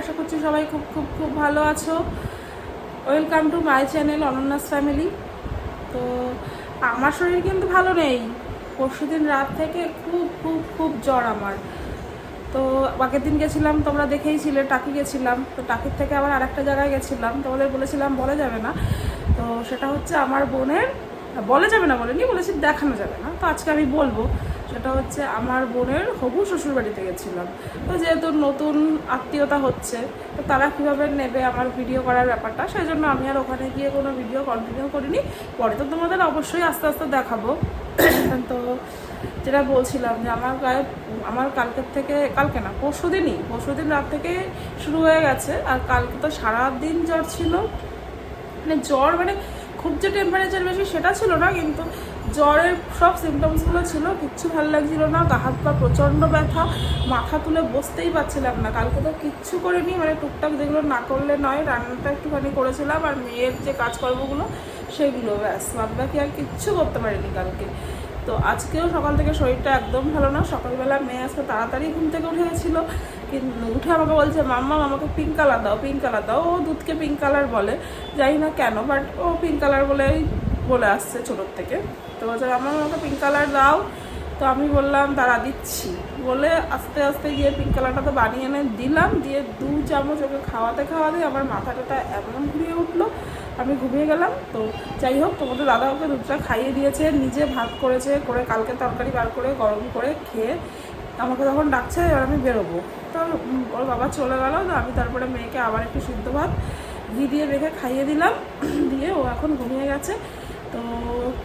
আশা করছি সবাই খুব খুব খুব ভালো আছো। ওয়েলকাম টু মাই চ্যানেল অনন্যাস ফ্যামিলি তো আমার শরীর কিন্তু ভালো নেই। পরশুদিন রাত থেকে খুব খুব খুব জ্বর আমার। তো আগের দিন গেছিলাম, তোমরা দেখেইছিলে টাকি গেছিলাম। তো টাকির থেকে আবার আরেকটা জায়গায় গেছিলাম। তোমাদের বলেছিলাম, বলা যাবে না। তো সেটা হচ্ছে আমার বোনের, বলা যাবে না বলেনি বলেছি দেখানো যাবে না। তো আজকে আমি বলব। সেটা হচ্ছে আমার বোনের হবু শ্বশুর বাড়িতে গেছিলাম। তো যেহেতু নতুন আত্মীয়তা হচ্ছে, তো তারা কীভাবে নেবে আমার ভিডিও করার ব্যাপারটা সেই জন্য আমি আর ওখানে গিয়ে কোনো ভিডিও কন্টিনিউ করিনি। পরে তো তোমাদের অবশ্যই আস্তে আস্তে দেখাবো। তো যেটা বলছিলাম যে আমার গায়ে, আমার কালকের থেকে, কালকে না, পরশু দিনই, পরশু দিন রাত থেকে শুরু হয়ে গেছে। আর কালকে তো সারা দিন জ্বর ছিল। মানে জ্বর মানে খুব যে টেম্পারেচার বেশি সেটা ছিল না, কিন্তু জ্বরের সব সিমটমসগুলো ছিল, কিচ্ছু ভালো লাগছিল না, গা হাত পা প্রচণ্ড ব্যথা, মাথা তুলে বসতেই পারছিলাম না। কালকে তো কিচ্ছু করিনি মানে টুকটাক যেগুলো না করলে নয়, রান্নাটা একটুখানি করেছিলাম আর মেয়ের যে কাজকর্মগুলো, সেগুলো ব্যাস। বাদ বাকি আর কিচ্ছু করতে পারিনি কালকে। তো আজকেও সকাল থেকে শরীরটা একদম ভালো না। সকালবেলা মেয়ে আজকে তাড়াতাড়ি ঘুম থেকে উঠে গেছিল কিন্তু উঠে আমাকে বলছে, মাম্মা, আমাকে পিঙ্ক কালার দাও পিঙ্ক কালার দাও। ও দুধকে পিঙ্ক কালার বলে জানি না কেন বাট ও পিঙ্ক কালার বলেই বলে আসছে ছোটোর থেকে। তো বলছে মাম্মা আমাকে পিঙ্ক কালার দাও, তো আমি বললাম তারা দিচ্ছি। বলে আস্তে আস্তে গিয়ে পিঙ্ক কালারটা তো বানিয়ে এনে দিলাম। দিয়ে দু চামচ ওকে খাওয়াতে খাওয়াতে আমার মাথাটা এমন ঘুরিয়ে উঠল। আমি ঘুমিয়ে গেলাম। তো যাই হোক, তোমাদের দাদা ওকে দুধটা খাইয়ে দিয়েছে। নিজে ভাত করেছে, করে কালকে তরকারি বার করে, গরম করে খেয়ে আমাকে তখন ডাকছে, এবার আমি বেরোবো। তো ওর বাবা চলে গেল। তো আমি তারপরে মেয়েকে আবার একটু সিদ্ধ ভাত ঘি দিয়ে রেখে খাইয়ে দিলাম। দিয়ে ও এখন ঘুমিয়ে গেছে। তো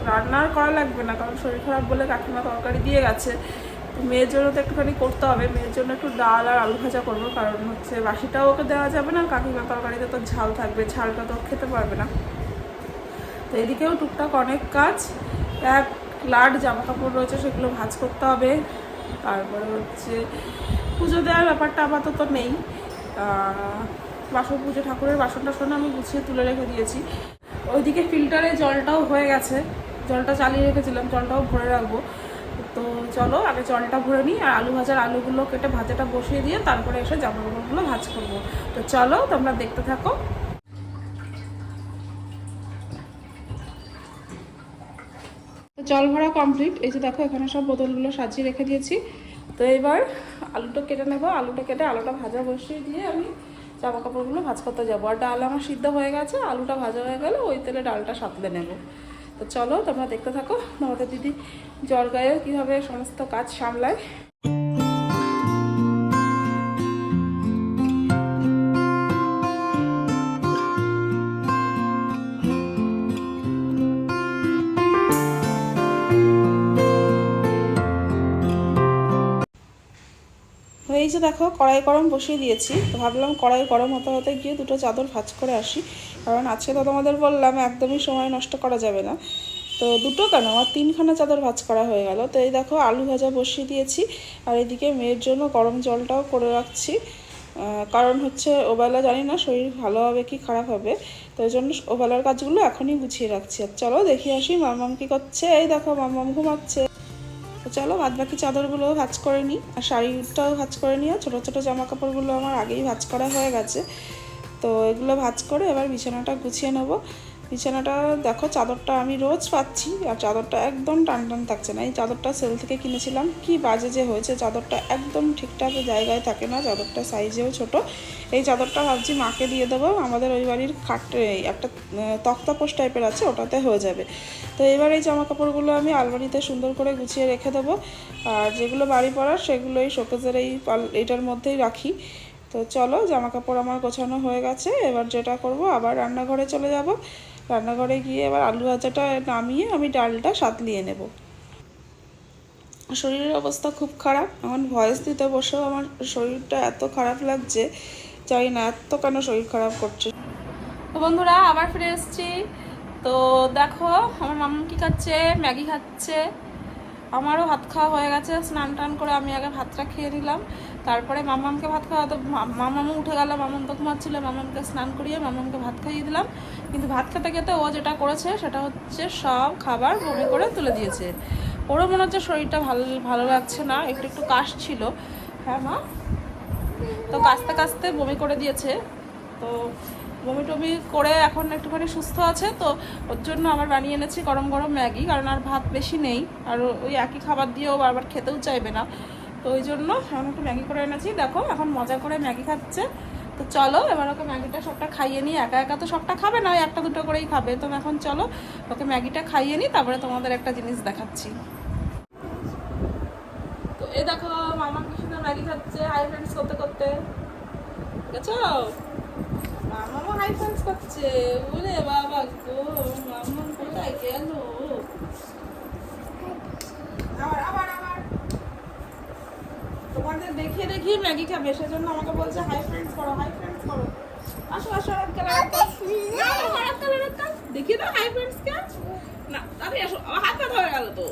রান্না আর করা লাগবে না, কারণ শরীর খারাপ বলে কাকিমা তরকারি দিয়ে গেছে। মেয়ের জন্য তো একটুখানি করতে হবে, মেয়ের জন্য একটু ডাল আর আলু ভাজা করব, কারণ হচ্ছে বাসিটাও ওকে দেওয়া যাবে না কাকিমা তরকারিতে তো ঝাল থাকবে, ঝালটা তো খেতে পারবে না। তো এদিকেও টুকটাক অনেক কাজ, এক লাট জামা কাপড় রয়েছে, সেগুলো ভাজ করতে হবে। তারপরে হচ্ছে পুজো দেওয়ার ব্যাপারটা আপাতত নেই। বাসন, পুজো, ঠাকুরের বাসন টাসন আমি গুছিয়ে তুলে রেখে দিয়েছি। ওইদিকে ফিল্টারে জলটাও হয়ে গেছে। জলটা চালিয়ে রেখেছিলাম, জলটাও ভরে রাখব। তো চলো, আগে জলটা ভরে নিই আর আলু ভাজার আলুগুলো কেটে ভাজাটা বসিয়ে দিয়ে তারপরে এসে জামা কাপড়গুলো ভাজ করব। তো চলো, তোমরা দেখতে থাকো। জল ভরা কমপ্লিট এই যে দেখো, এখানে সব বোতলগুলো সাজিয়ে রেখে দিয়েছি। তো এবার আলুটা কেটে নেব। আলুটা কেটে আলুটা ভাজা বসিয়ে দিয়ে আমি জামা কাপড়গুলো ভাজ করতে যাব। আর ডাল আমার সিদ্ধ হয়ে গেছে, আলুটা ভাজা হয়ে গেলে ওই তেলে ডালটা সাঁতলে নেব। তো চলো তোমরা দেখতে থাকো, তোমাদের দিদি জলগায়ে কীভাবে সমস্ত কাজ সামলায়। হয়েছে দেখো, কড়াই গরম বসিয়ে দিয়েছি। তো ভাবলাম কড়াই গরম হতে হতে গিয়ে দুটো চাদর ভাজ করে আসি। কারণ আজকে তো তোমাদের বললাম, একদমই সময় নষ্ট করা যাবে না। তো দুটো কেন? আমার তিনখানা চাদর ভাজ করা হয়ে গেল। তো এই দেখো, আলু ভাজা বসিয়ে দিয়েছি। আর এদিকে মেয়ের জন্য গরম জলটাও করে রাখছি। কারণ হচ্ছে ওবেলা জানি না শরীর ভালো হবে কি খারাপ হবে। তো ওই জন্য ওবেলার কাজগুলো এখনই গুছিয়ে রাখছি। আর চলো দেখি আসি মামাম কি করছে। এই দেখো মামাম ঘুমাচ্ছে। তো চলো, বাদ বাকি চাদরগুলো ভাজ করে নিই। আর শাড়িটাও ভাজ করে আর ছোটো ছোটো জামা কাপড়গুলো আমার আগেই ভাজ করা হয়ে গেছে। তো এগুলো ভাজ করে এবার বিছানাটা গুছিয়ে নেব। বিছানাটা, দেখো চাদরটা আমি রোজ পাচ্ছি, আর চাদরটা একদম টান টান থাকছে না। এই চাদরটা সেল থেকে কিনেছিলাম। কি বাজে যে হয়েছে, চাদরটা একদম ঠিকঠাক জায়গায় থাকে না, চাদরটা সাইজেও ছোট। এই চাদরটা ভাবছি মাকে দিয়ে দেবো। আমাদের ওই বাড়ির খাট একটা তক্তাপোষ টাইপের আছে, ওটাতে হয়ে যাবে। তো এবার এই জামা কাপড়গুলো আমি আলমারিতে সুন্দর করে গুছিয়ে রেখে দেবো। আর যেগুলো বাড়ি পড়ার সেগুলো এই শোকেজের এই এইটার মধ্যেই রাখি। তো চলো জামা কাপড় আমার গোছানো হয়ে গেছে। এবার যেটা করব, আবার রান্নাঘরে চলে যাব। রান্নাঘরে গিয়ে এবার আলু ভাজাটা নামিয়ে আমি ডালটা সাতলিয়ে নেব। শরীরের অবস্থা খুব খারাপ। এখন ভয়েস দিতে বসেও আমার শরীরটা এত খারাপ লাগছে, জানি না এত কেন শরীর খারাপ করছে। তো বন্ধুরা, আবার ফিরে এসেছি। তো দেখো, আমার মামা কি খাচ্ছে, ম্যাগি খাচ্ছে। আমারও ভাত খাওয়া হয়ে গেছে, স্নান টান করে আমি আগে ভাতটা খেয়ে নিলাম। তারপরে মামামকে ভাত খাওয়া তো উঠে গেল, মামাম তো ঘুমাচ্ছিল, মামামকে স্নান করিয়ে মামামকে ভাত খাইয়ে দিলাম। কিন্তু ভাত খেতে খেতে ও যেটা করেছে সেটা হচ্ছে সব খাবার বমি করে তুলে দিয়েছে। ওরও মনে হচ্ছে শরীরটা ভালো ভালো লাগছে না, একটু একটু কাশ ছিল। হ্যাঁ মা? তো কাস্তে কাস্তে বমি করে দিয়েছে। তো বমি টমি করে এখন একটুখানি সুস্থ আছে, তো ওর জন্য আবার বানিয়ে এনেছি গরম গরম ম্যাগি, কারণ আর ভাত বেশি নেই। আর ওই একই খাবার দিয়েও বারবার খেতেও চাইবে না। তো ওই জন্য এখন একটু ম্যাগি করে এনেছি। দেখো, এখন মজা করে ম্যাগি খাচ্ছে। তো চলো, এবার ওকে ম্যাগিটা সবটা খাইয়ে নিই। একা একা তো সবটা খাবে না একটা দুটো করেই খাবে। তো এখন চলো, ওকে ম্যাগিটা খাইয়ে নিই, তারপরে তোমাদের একটা জিনিস দেখাচ্ছি। তো এই দেখো, মামা কি সুন্দর ম্যাগি খাচ্ছে, হাই ফ্রেন্ডস করতে করতে। দেখেছ? মামাও হাই ফ্রেন্ডস করছে। ওরে বাবা গো, মামা কোথায় গেল আবার আবার আবার দেখিয়ে দেখিয়ে ম্যাগি খাবে সেজন্য আমাকে বলছে হাই ফ্রেন্ডস করো হাই ফ্রেন্ডস করো। আসো আসো আর দেখিয়ে দাও হাই ফ্রেন্ডস কে? না আরে আসো আমার হাত পা ধরে গেল তো।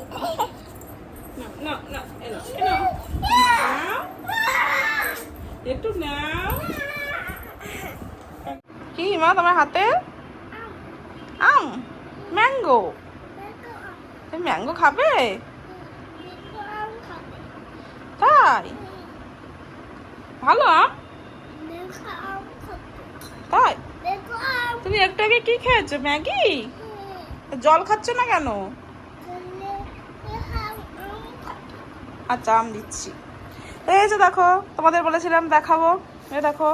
না না। একটু নাও। কি মা তোমার হাতে? আম। ম্যাঙ্গো। তুমি ম্যাঙ্গো খাবে। তাই? ভালো, আম? তাই? তুমি একটু আগে কি খেয়েছো, ম্যাগি? জল খাচ্ছ না কেন? আচ্ছা আম দিচ্ছি। এই যে দেখো, তোমাদের বলেছিলাম দেখাবো। এ দেখো,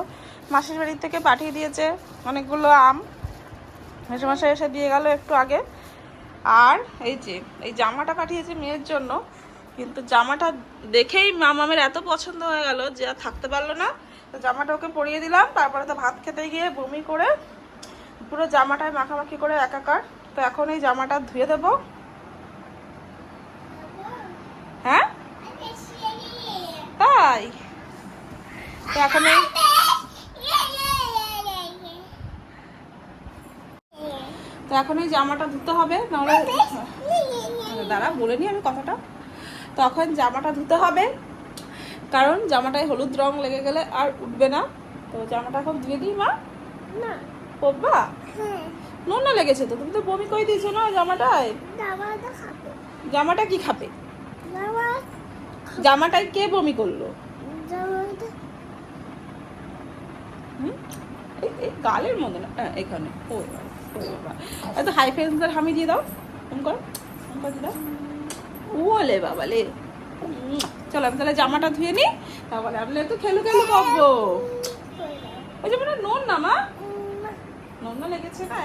মাসির বাড়ির থেকে পাঠিয়ে দিয়েছে অনেকগুলো আম। মেসেমশাই এসে দিয়ে গেল একটু আগে। আর এই যে, এই জামাটা পাঠিয়েছে মেয়ের জন্য। কিন্তু জামাটা দেখেই মামামের এত পছন্দ হয়ে গেল যে আর থাকতে পারল না। তো জামাটা ওকে পরিয়ে দিলাম, তারপরে তো ভাত খেতে গিয়ে বমি করে পুরো জামাটায় মাখামাখি করে একাকার। তো এখন এই জামাটা ধুয়ে দেবো। হ্যাঁ? তাই? তো এখন এই তো এখন এই জামাটা ধুতে হবে, নাহলে দাঁড়া, বলে নি আমি কথাটা। তখন জামাটা ধুতে হবে। কারণ জামাটায় হলুদ রং লেগে গেলে আর উঠবে না। তো জামাটা এখন ধুয়ে দিই মা। পরবা? নুন না লেগেছে তো তুমি তো বমি করে দিয়েছ না জামাটায়? জামাটা কি খাবে? জামাটায় কে বমি করল? গালের মধ্যে না হ্যাঁ, এখানে। ও। এত হাই ফেন্সদের হামি দিয়ে দাও। এরকম করো। দিয়ে দাও। ওলে বাবা লে। উম, চলো আমি তাহলে জামাটা ধুয়ে নিই। তারপরে আমি একটু খেলু খেলু করব ওই যে মানে নুন না মা। নুন না লেগেছে না।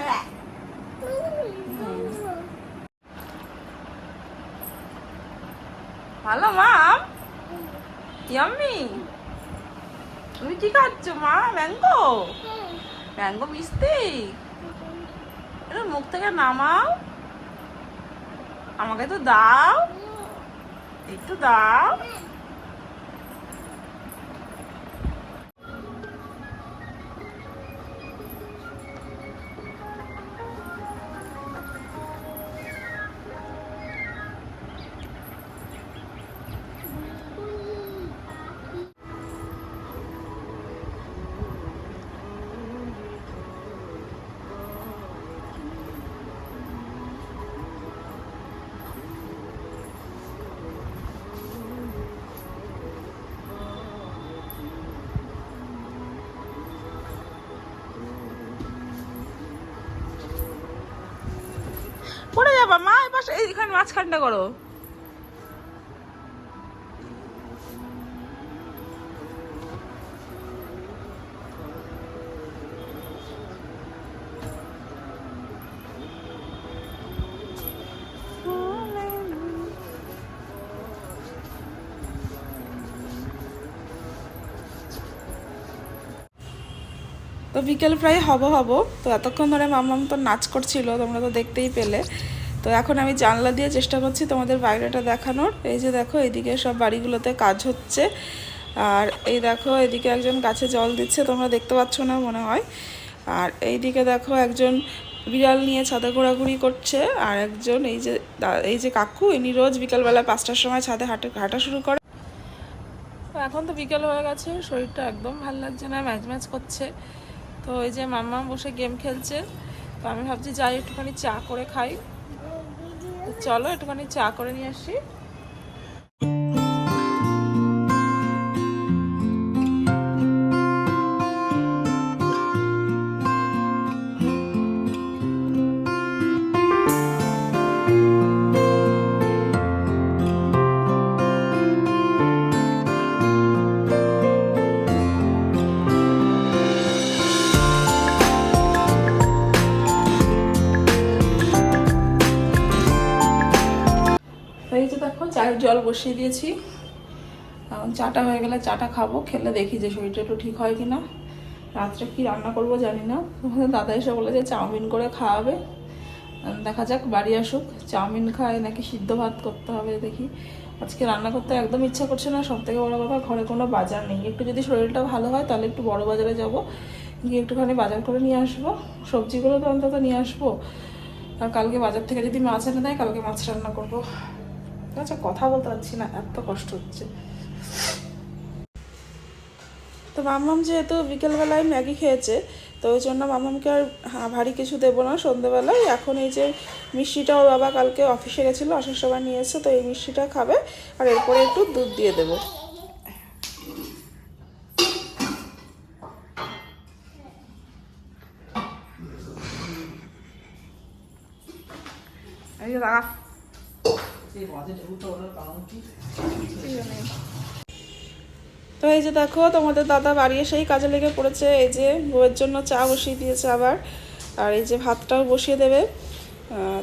ভালো মা ইয়াম্মি? তুমি কি খাচ্ছ মা? ম্যাঙ্গো? ম্যাঙ্গো মিষ্টি? মুখ থেকে নামাও। আমাকে তো দাও একটু দাও পড়ে যাবা মা এবার এইখানে মাঝখানটা করো। তো বিকেল প্রায় হব হব, তো এতক্ষণ ধরে মামাম তো নাচ করছিল, তোমরা তো দেখতেই পেলে। তো এখন আমি জানলা দিয়ে চেষ্টা করছি তোমাদের বাইরেটা দেখানোর। এই যে দেখো, এদিকে সব বাড়িগুলোতে কাজ হচ্ছে। আর এই দেখো, এদিকে একজন গাছে জল দিচ্ছে, তোমরা দেখতে পাচ্ছ না মনে হয়। আর এইদিকে দেখো, একজন বিড়াল নিয়ে ছাদে ঘোরাঘুরি করছে, আর একজন এই যে এই যে কাকু, ইনি রোজ বিকালবেলা পাঁচটার সময় ছাদে হাঁটে, হাঁটা শুরু করে। এখন তো বিকেল হয়ে গেছে, শরীরটা একদম ভালো লাগছে না, ম্যাচ ম্যাচ করছে। তো ওই যে মাম্মা বসে গেম খেলছে, তো আমি ভাবছি যাই একটুখানি চা করে খাই। চলো একটুখানি চা করে নিয়ে আসি। চায়ের জল বসিয়ে দিয়েছি। এখন চাটা হয়ে গেলে চাটা খাব, খেলে দেখি যে শরীরটা একটু ঠিক হয় কি না রাত্রে কি রান্না করব জানি না। দাদা এসে বলে যে চাউমিন করে খাওয়াবে। দেখা যাক, বাড়ি আসুক। চাউমিন খায় নাকি সিদ্ধ ভাত করতে হবে দেখি। আজকে রান্না করতে একদম ইচ্ছা করছে না। সব থেকে বড়ো কথা ঘরে কোনো বাজার নেই। একটু যদি শরীরটা ভালো হয় তাহলে একটু বড় বাজারে যাব। গিয়ে একটুখানি বাজার করে নিয়ে আসব। সবজিগুলো তো অন্তত নিয়ে আসব। আর কালকে বাজার থেকে যদি মাছ এনে দেয়, কালকে মাছ রান্না করব। আচ্ছা কথা বলতে পারছি না, এত কষ্ট হচ্ছে। তো মাম্মাম যেহেতু বিকেলবেলায় ম্যাগি খেয়েছে, তো ওই জন্য মাম্মামকে আর ভারী কিছু দেবো না সন্ধেবেলায়। এখন এই যে মিষ্টিটা ওর বাবা কালকে অফিসে গেছিল আসার সময় নিয়ে এসে তো এই মিষ্টিটা খাবে, আর এরপরে একটু দুধ দিয়ে দেবো। দাঁড়া। তো এই যে দেখো তোমাদের দাদা বাড়ি এসেই কাজে লেগে পড়েছে। এই যে বউয়ের জন্য চা বসিয়ে দিয়েছে আবার। আর এই যে ভাতটাও বসিয়ে দেবে।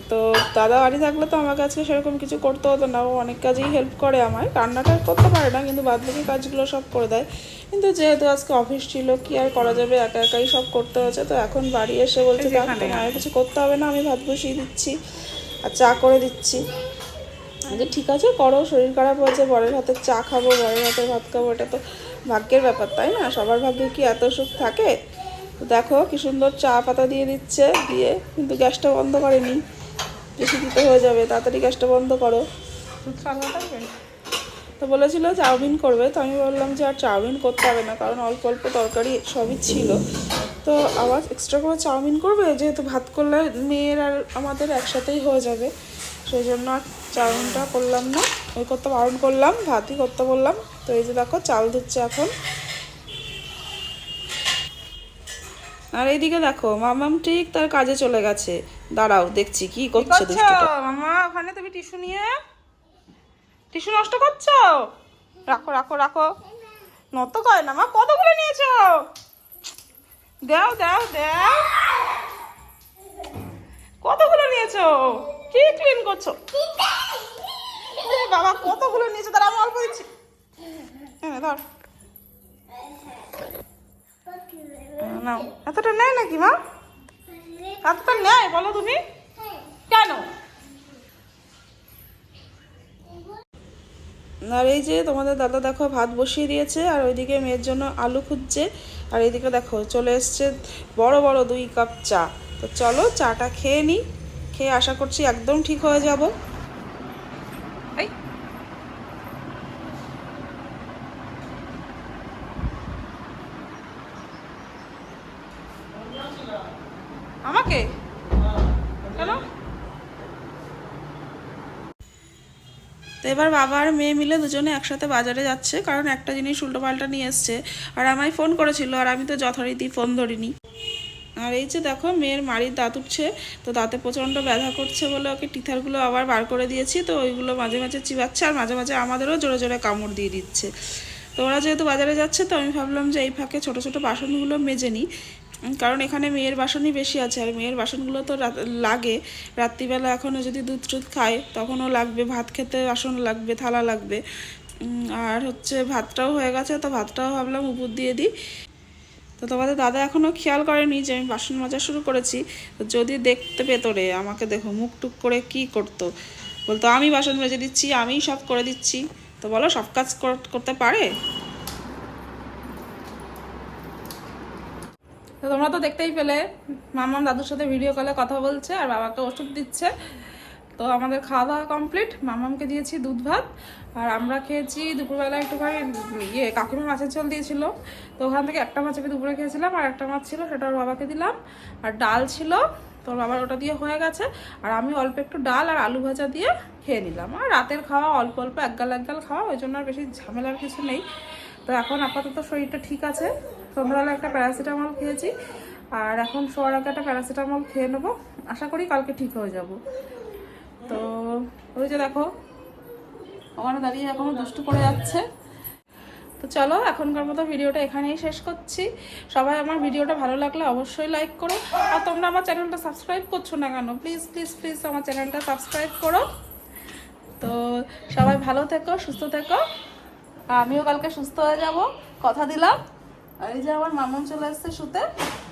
তো দাদা বাড়ি থাকলে তো আমাকে আজকে সেরকম কিছু করতে হতো না। ও অনেক কাজেই হেল্প করে আমায় রান্নাটা করতে পারে না কিন্তু বাদ বাকি কাজগুলো সব করে দেয়। কিন্তু যেহেতু আজকে অফিস ছিল কি আর করা যাবে? একা একাই সব করতে হচ্ছে তো এখন বাড়ি এসে বলছে তোমার কিছু করতে হবে না আমি ভাত বসিয়ে দিচ্ছি আর চা করে দিচ্ছি। যে ঠিক আছে করো শরীর খারাপ হয়েছে বরের হাতে চা খাব বরের হাতে ভাত খাব এটা তো ভাগ্যের ব্যাপার তাই না? সবার ভাগ্যে কি এত সুখ থাকে? তো দেখো কি সুন্দর চা পাতা দিয়ে দিচ্ছে দিয়ে কিন্তু গ্যাসটা বন্ধ করেনি। বেশি দিতে হয়ে যাবে তাড়াতাড়ি গ্যাসটা বন্ধ করো। তো বলেছিল চাউমিন করবে তো আমি বললাম যে আর চাউমিন করতে হবে না কারণ অল্প অল্প তরকারি সবই ছিল। তো আবার এক্সট্রা করে চাউমিন করবে? যেহেতু ভাত করলে মেয়ের আর আমাদের একসাথেই হয়ে যাবে। সেই জন্য আর চাউমিনটা করলাম না। ওই করতে বারণ করলাম ভাতই করতে বললাম। তো এই যে দেখো চাল ধুচ্ছে এখন। আর এইদিকে দেখো মামাম ঠিক তার কাজে চলে গেছে। দাঁড়াও দেখছি কি করছে মামা ওখানে তুমি টিস্যু নিয়ে টিস্যু নষ্ট করছ? রাখো রাখো রাখো। নত কয় না মা কতগুলো নিয়েছো? দাও দাও দাও। নিয়েছো কি ক্লিন করছ? বাবা, কতগুলো নিয়েছো? তার আমি অল্প দিচ্ছি। ধর। নাও। এতটা নেয় নাকি, মা? এতটা নেয়, বলো তুমি? কেন? আর এই যে তোমাদের দাদা দেখো, ভাত বসিয়ে দিয়েছে, আর ওইদিকে মেয়ের জন্য আলু খুঁজছে। আর এইদিকে দেখো, চলে এসছে বড় বড় দুই কাপ চা। তো চলো, চাটা খেয়ে নিই খেয়ে আশা করছি একদম ঠিক হয়ে যাব। আমাকে? কেন? তো এবার বাবা আর মেয়ে মিলে দুজনে একসাথে বাজারে যাচ্ছে কারণ একটা জিনিস উল্টোপাল্টা নিয়ে এসছে। আর আমায় ফোন করেছিল আর আমি তো যথারীতি ফোন ধরিনি। আর এই যে দেখো, মেয়ের মাড়ির দাঁত উঠছে, তো দাঁতে প্রচণ্ড ব্যথা করছে বলে ওকে টিথারগুলো আবার বার করে দিয়েছি, তো ওইগুলো মাঝে মাঝে চিবাচ্ছে আর মাঝে মাঝে আমাদেরও জোরে জোরে কামড় দিয়ে দিচ্ছে। তো ওরা যেহেতু বাজারে যাচ্ছে, তো আমি ভাবলাম যে এই ফাঁকে ছোটো ছোটো বাসনগুলো মেজে নিই, কারণ এখানে মেয়ের বাসনই বেশি আছে, আর মেয়ের বাসনগুলো তো লাগে। রাত্রিবেলা এখনও যদি দুধ টুধ খায়, তখনও লাগবে, ভাত খেতে বাসন লাগবে, থালা লাগবে। আর হচ্ছে ভাতটাও হয়ে গেছে, তো ভাতটাও ভাবলাম উপর দিয়ে দিই। তো তোমাদের দাদা এখনও খেয়াল করেনি যে আমি বাসন মাজা শুরু করেছি। তো যদি দেখতে পেতো রে, আমাকে দেখো, মুখ টুক করে কি করতো? বলতো, আমি বাসন মেজে দিচ্ছি, আমিই সব করে দিচ্ছি। তো বলো, সব কাজ করতে পারে? তো তোমরা তো দেখতেই পেলে, মামাম দাদুর সাথে ভিডিও কলে কথা বলছে আর বাবাকে ওষুধ দিচ্ছে। তো আমাদের খাওয়া দাওয়া কমপ্লিট মামামকে দিয়েছি দুধ ভাত। আর আমরা খেয়েছি দুপুরবেলা একটুখানি ইয়ে কাকিমা মাছের ঝোল দিয়েছিল। তো ওখান থেকে একটা মাছ আমি দুপুরে খেয়েছিলাম আর একটা মাছ ছিল, সেটা ওর বাবাকে দিলাম। আর ডাল ছিল তোর বাবার ওটা দিয়ে হয়ে গেছে। আর আমি অল্প একটু ডাল আর আলু ভাজা দিয়ে খেয়ে নিলাম। আর রাতের খাওয়া অল্প অল্প একগাল একগাল খাওয়া, ওই জন্য আর বেশি ঝামেলার কিছু নেই। তো এখন আপাতত শরীরটা ঠিক আছে। সন্ধ্যাবেলা একটা প্যারাসিটামল খেয়েছি। আর এখন শোয়ার আগে একটা প্যারাসিটামল খেয়ে নেব। আশা করি কালকে ঠিক হয়ে যাব। তো ওই যে দেখো ওখানে দাঁড়িয়ে এখনও দুষ্টু করে যাচ্ছে। তো চলো, এখনকার মতো ভিডিওটা এখানেই শেষ করছি। সবাই আমার ভিডিওটা ভালো লাগলে অবশ্যই লাইক করো। আর তোমরা আমার চ্যানেলটা সাবস্ক্রাইব করছ না কেন প্লিজ প্লিজ প্লিজ আমার চ্যানেলটা সাবস্ক্রাইব করো। তো সবাই ভালো থেকো, সুস্থ থেকো। আমিও কালকে সুস্থ হয়ে যাব, কথা দিলাম। আর এই যে আমার মামুন চলে এসছে শুতে।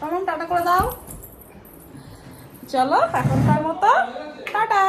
মামুন, টাটা করে দাও। চলো, এখনকার মতো, টাটা।